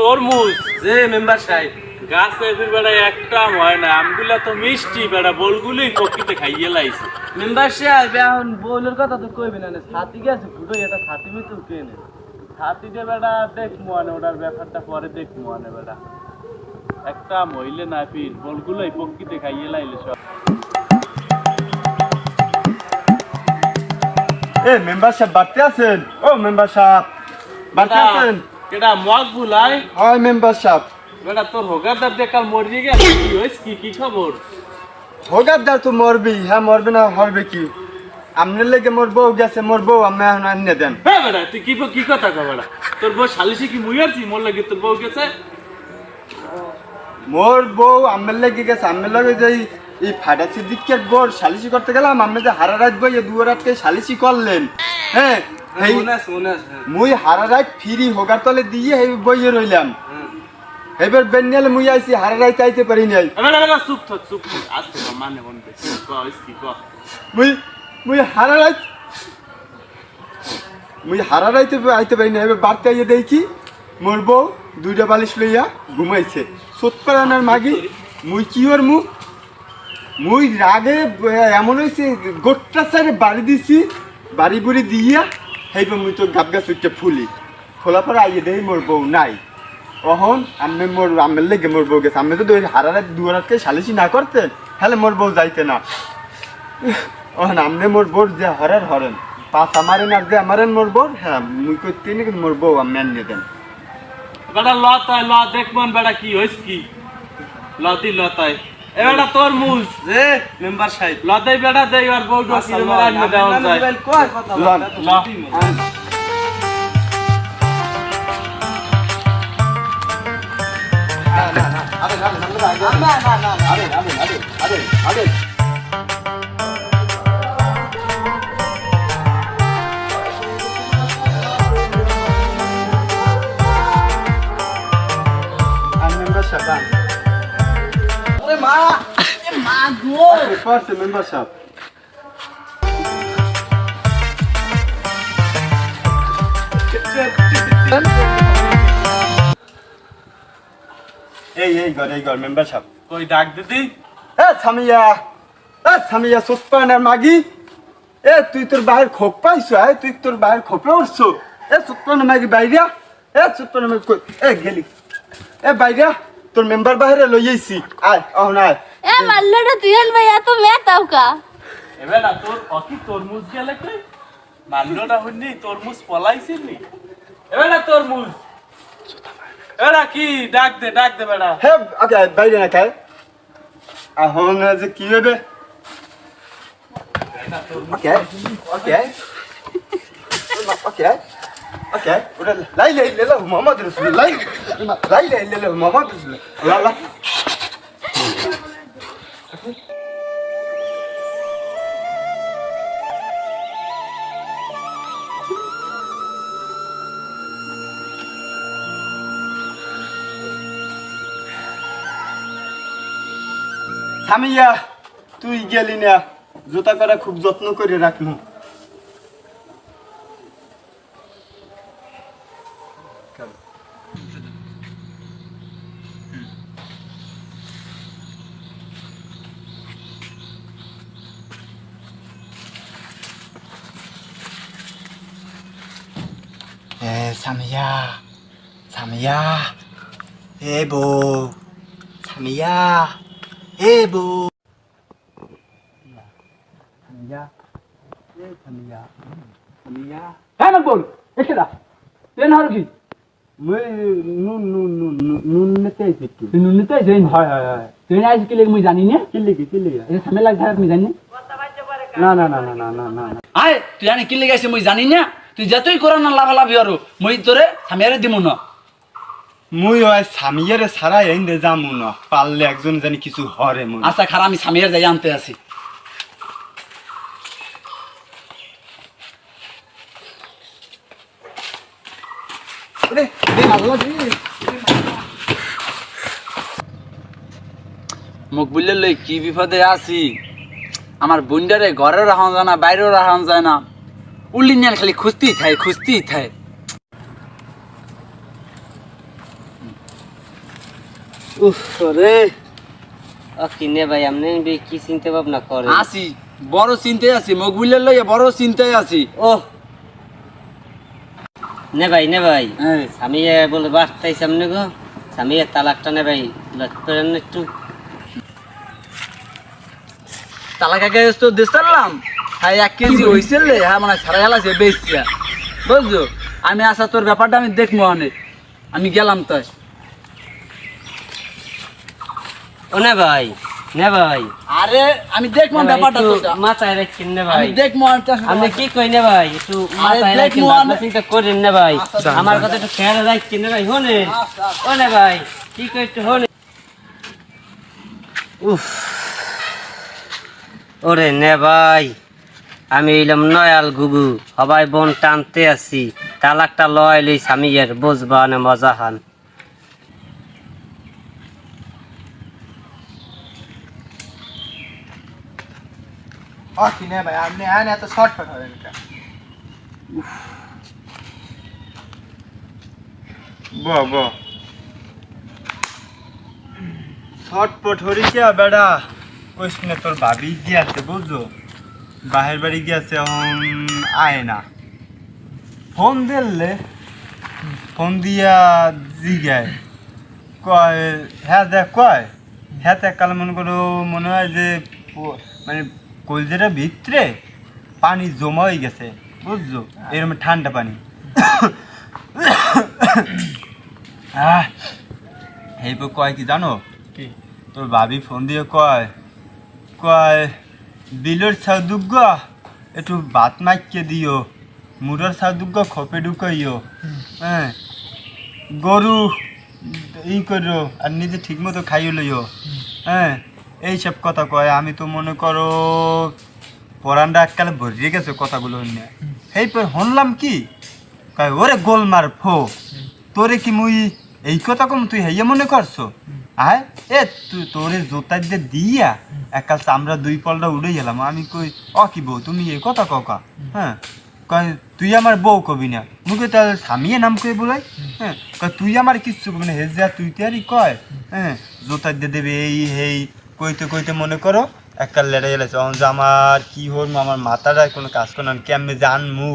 তরমুজ। যে মেম্বার সাহেব। গাছে ফির বেড়া একটা হয় না। আমগুলা তো মিষ্টি বেড়া বলগুলোই প্রকৃতি খাইয়ে লাইছে। মেম্বার সাহেব এখন বউলের কথা তো কইবে না ছাতি গেছে ফুটো এটা ছাতি মে তো কে নে হাতিতে বেড়া দেখ মনে ওটার ব্যাপারটা পরে দেখ মনে বেড়া একটা মহিলে না ফির বলগুলোই প্রকৃতি খাইয়ে লাইলে সব। এ মেম্বার সাহেব বাড়তে আছেন? ও মেম্বার সাহেব বাড়তে আছেন? কেডা মগ ভুলাই হয় মেম্বার সাহেব। বেটা তোর হোগাদার যে কাল মরিয়ে গেল কি হয়েছে? কি কি খবর? হোগারদার তো মরবি হ্যাঁ মরবে না হবে কি? আপনার লেগে মোর বউ গেছে মোর বউ আমি এখন আনিয়ে দেন। হ্যাঁ বেটা তুই কি কি কথা কো বেটা? তোর বউ সালিশি কি মুই আছি? মোর লাগে তোর বউ গেছে? মোর বউ আমার লেগে গেছে আমার লগে যে এই- ফাটা সিদ্দিকের বোর সালিশি করতে গেলাম আমি যে হারা রাত বই দু রাতকে সালিশি করলেন। হ্যাঁ মুই হারা রাত ফিরি হোগার তলে দিয়ে এই বইয়ে রইলাম। এবার বেনিয়ালে মুই আইছি হারা রাত আইতে পারি নাই। চুপ থাক চুপ আস্তে মানে বন্ধে মুই মুই হারা রাত মুই হারা রাইতে আইতে পারি না এবার বাড়তে আইয়ে দেখি মোর বউ দুইটা বালিশ লইয়া ঘুমাইছে। সৎপারানার মাগি মুই কি ওর মু মুই রাগে এমন হয়েছে গোট্টা সাইডে বাড়ি দিছি বাড়ি বুড়ি দিয়া হেইবে মুই তো গাব গাছ উঠতে ফুলি। খোলা পরে আইয়ে দেই মোর বউ নাই। অহন আমি মোর আমের লেগে মোর বউ গেছে আমি যদি ওই হারা রাত দুয়ারাতকে সালিশি না করতেন তাহলে মোর বউ যাইতে না। অহন আমনে মোর বোর যে হরের হরেন পাঁচ আমারেন আর যে আমারেন মোর বোর হ্যাঁ মুই করতে নি কিন্তু মোর বউ আমি আনিয়ে দেন। বেটা, লতাই, ল দেখবন বেটা কি হয়েছে কি। লতি, লতাই। এবারটা তোর মুজ যে মেম্বার সাহেব। লদাই বেটা দেই আর বউ ডকিল মারান না দাও যায়। মোবাইল কয় কথা না না না আরে আরে আরে আরে আরে Shabbat. মা গো। পারছে মেম্বার সাহেব এই এই ঘর এই ঘর মেম্বার সাহেব কই ডাক দিদি এ সামিয়া এ সামিয়া সুতপানের মাগি। এ তুই তোর বাইরে খোপ পাইছো আয় তুই তোর বাইরে খোপে উঠছো। এ সুতপানের মাগি বাইরিয়া এ সুতপানের মাগি কই? এ গেলি। এ বাইরিয়া তোর মেম্বার বাইরে লই আইছি। আয় অহন আয়। এ মাল্লটা তুই আন ভাই এত মেতাও কা? এ বেটা তোর অকি তরমুজ গেলে কই? মাল্যটা হইনি তরমুজ পলাইছিস নি। এ বেটা তরমুজ। এরা কি? ডাক দে ডাক দে বেটা হে ওকে বাইরে না খায় এখন যে কি হবে? ওকে ওকে ওকে ওকে ওটা লাই লাই লাই মোহাম্মদ রসুল লাই লাই লাই লাই মোহাম্মদ রসুল লা লা সামিয়া তুই গেলি না জুতা করা খুব যত্ন করে রাখমু এ সামিয়া সামিয়া এ বউ সামিয়া এ বউ সামিয়া এ সামিয়া সামিয়া হ্যাঁ কি নুন নুন নুন নুন নুন নিতে আইছে হয় হয় হয় ট্রেন কি লাগে মুই জানি না কি লাগে কি লাগে এটা সামনে লাগছে মুই জানি না না না না না না না তুই ট্রেনে কি লাগে আইছে মুই জানি না তুই যতই কর না লাভ লাভ আর মুই তোরে সামিয়ারে দিমু না। মুই ওই সামিয়ারে সারা এনে যামু না পারলে একজন জানি কিছু হরে মুই। আচ্ছা খারাপ আমি সামিয়ার যাই আনতে আছি মুখ বুঝলে লই কি বিপদে আছি? আমার বুন্ডারে ঘরে রাখান যায় না বাইরেও রাখান যায় না উল্লি নিয়ে খালি খুঁজতেই থাকে খুঁজতেই থাকে উফ রে ও কিনে ভাই আপনি বে কি চিন্তা ভাবনা করে আসি বড় চিন্তায় আছি মকবুলের লইয়া বড় চিন্তায় আছি ও নে ভাই নে ভাই। হ্যাঁ। আমি বলে বাড়তাই সামনে গো। আমি তালাকটা নে ভাই একটু। তালা কাকে তো দেশালাম হ্যাঁ এক কেজি হয়েছিল হ্যাঁ মানে সারা গেলাছে বেচছে বুঝছ? আমি আসা তোর ব্যাপারটা আমি দেখব অনেক। আমি গেলাম তাই। ও নে ভাই নে ভাই। আরে আমি দেখব ব্যাপারটা একটু তোরটা। মাথায় রাখছেন নে ভাই। দেখব আপনি কি কই নে ভাই একটু মাথায় ভাবনা চিন্তা করেন না ভাই। আচ্ছা, আমার কথা একটু খেয়াল রাখছেন না ভাই হনে? ও নে ভাই কি কই একটু হনে? উফ। ওরে নে ভাই। আমি এলাম নয়াল গুগু সবাই বোন টানতে আছি। তালাকটা লয় লই স্বামীর বুঝবা না মজা হান। ও কিনে ভাই আপনি আন এত শর্টকাট হবে এটা শর্টপট হরিছে বেড়া। তোর ভাবি গিয়াছে বুঝছ? বাহির বাড়ি গিয়াছে এখন আয় না। ফোন দিলে ফোন দিয়া জিগায়। কয় হ্যাঁ দেখ কয়? হ্যাঁ দেখ কাল মনে করো মনে হয় যে মানে কলজেটা ভিতরে পানি জমা হয়ে গেছে বুঝছ? এরকম ঠান্ডা পানি। এইবার কয় কি জানো? কি? তোর ভাবি ফোন দিয়ে কয় কয় বিলের সাউদুগ্গ একটু ভাত মাইকে দিও মুড়ার সাউদুগ্গ খপে ঢুকাইও হ্যাঁ গরু ই করো আর নিজে ঠিক মতো খাইও লইও হ্যাঁ এইসব কথা কয়, আমি তো মনে করো পরানটা এককালে ভরিয়ে গেছে কথাগুলো নিয়ে এই পর শুনলাম কি? কয় ওরে গোলমার ফো তোরে কি মুই এই কথা কম, তুই হেয়ে মনে করছ আয়। এ তুই তোরে জোতা দিয়ে দিয়া একাল চামড়া দুই পলটা উড়ে গেলাম। আমি কই অ কি বউ তুমি এই কথা ককা হ্যাঁ? কয় তুই আমার বউ কবি না। মুখে তার স্বামীয়ে নাম বলাই? হ্যাঁ? কয় তুই আমার কিচ্ছু কবি না। হেজা তুই কয়। হ্যাঁ? জোতা দিয়ে দেবে এই হেই কইতে কইতে মনে করো গেলেছে অন যে আমার কি হল আমার মাথাটা কোনো কাজ করে না। কেমনে জানমু?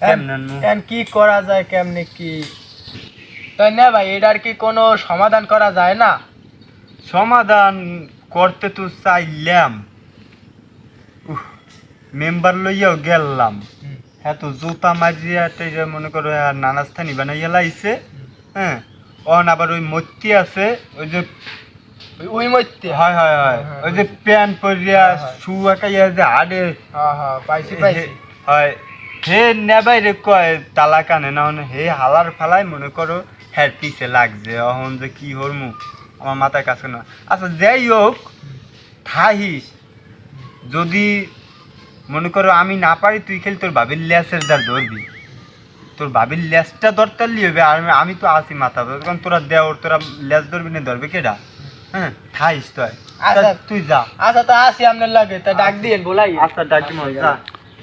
কেমনে কি করা যায় কেমনে কি? তাই না ভাই? এটার কি কোনো সমাধান করা যায় না? সমাধান করতে তো চাইলাম। মেম্বার লইয়াও গেলাম। হ্যাঁ তো জুতা মাজিয়া টেজা মনে করো হ্যাঁ নানাস্থানি বানাইয়া লাইছে। হ্যাঁ অন আবার ওই মূর্তি আছে ওই যে ওই- ওই মধ্যে হয় হয় হয়। ওই যে প্যান্ট পরিয়া শু একাইয়া যে হাড়ে হ্যাঁ হ্যাঁ পাইছি পাইছি। হয়। হে নেবাই রে কয় তালা কানে না হে হালার ফেলাই মনে করো হ্যাঁ পিছে লাগছে অহন যে কি হরমু? আমার মাথায় কাছে না। আচ্ছা যাই হোক থাহিস যদি মনে করো আমি না পারি তুই খেলি তোর বাবির ল্যাসের দ্বার ধরবি। তোর বাবির ল্যাসটা ধরতারলি হবে আর আমি- তো আসি মাথা তখন তোরা দেওর তোরা ল্যাস ধরবি না ধরবে কেডা? হ্যাঁ থাইস তুই আচ্ছা। তুই যা। আচ্ছা তো আসি আপনার লাগে। তা ডাক দিয়ে বলাই। আচ্ছা ডাকি মর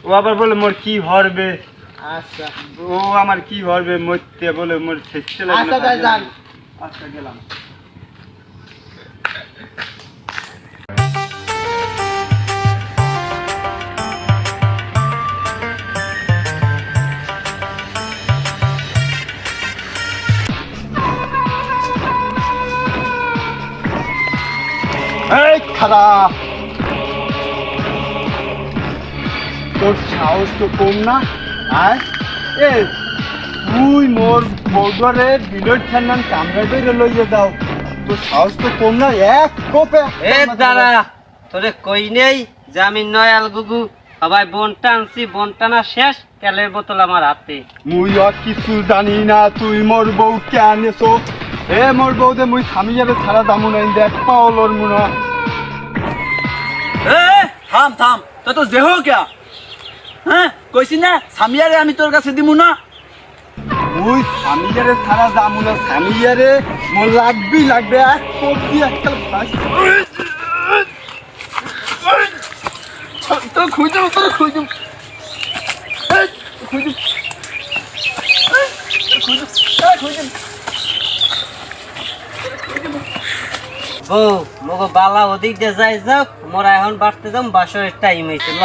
ও আবার বলে মোর কি হরবে? আচ্ছা। ও আমার কি হরবে মরতে বলে মোর শেষতে আচ্ছা তাই যান। আচ্ছা গেলাম। এই খারাপ তোর সাহস তো কম না? এ তুই মোর বৌদরে বিলের ছান্নান কামড়া বেড়ে লইয়ে যাও। তোর সাহস তো কম না এক কোপে এ দাঁড়া তোরে কই নেই যে আমি নয়াল গুগু। সবাই বোন টানছি বোন টানা শেষ তেলের বোতল আমার হাতে। মুই আর কিছু জানি না তুই মোর বউ কে আনেছো এ মোর বউ দে মুই স্বামী যাবে ছাড়া দামু নাই দেখ পাওলর মুনা। এ থাম থাম তো তো যেহ কেয়া হ্যাঁ কইছি না সামিয়ারে আমি তোর কাছে দিমু না। মুই স্বামী যারে ছাড়া দামু না স্বামী যারে মোর লাগবে এক কোপ দিয়ে একটা বাস তো খুঁজো তো খুঁজো খুঁজো খুঁজো খুঁজো বউ মগো বালা ওদিক দিয়ে যাই যাও মোরা এখন বাড়তে যাম বাসরের টাইম হয়েছে ল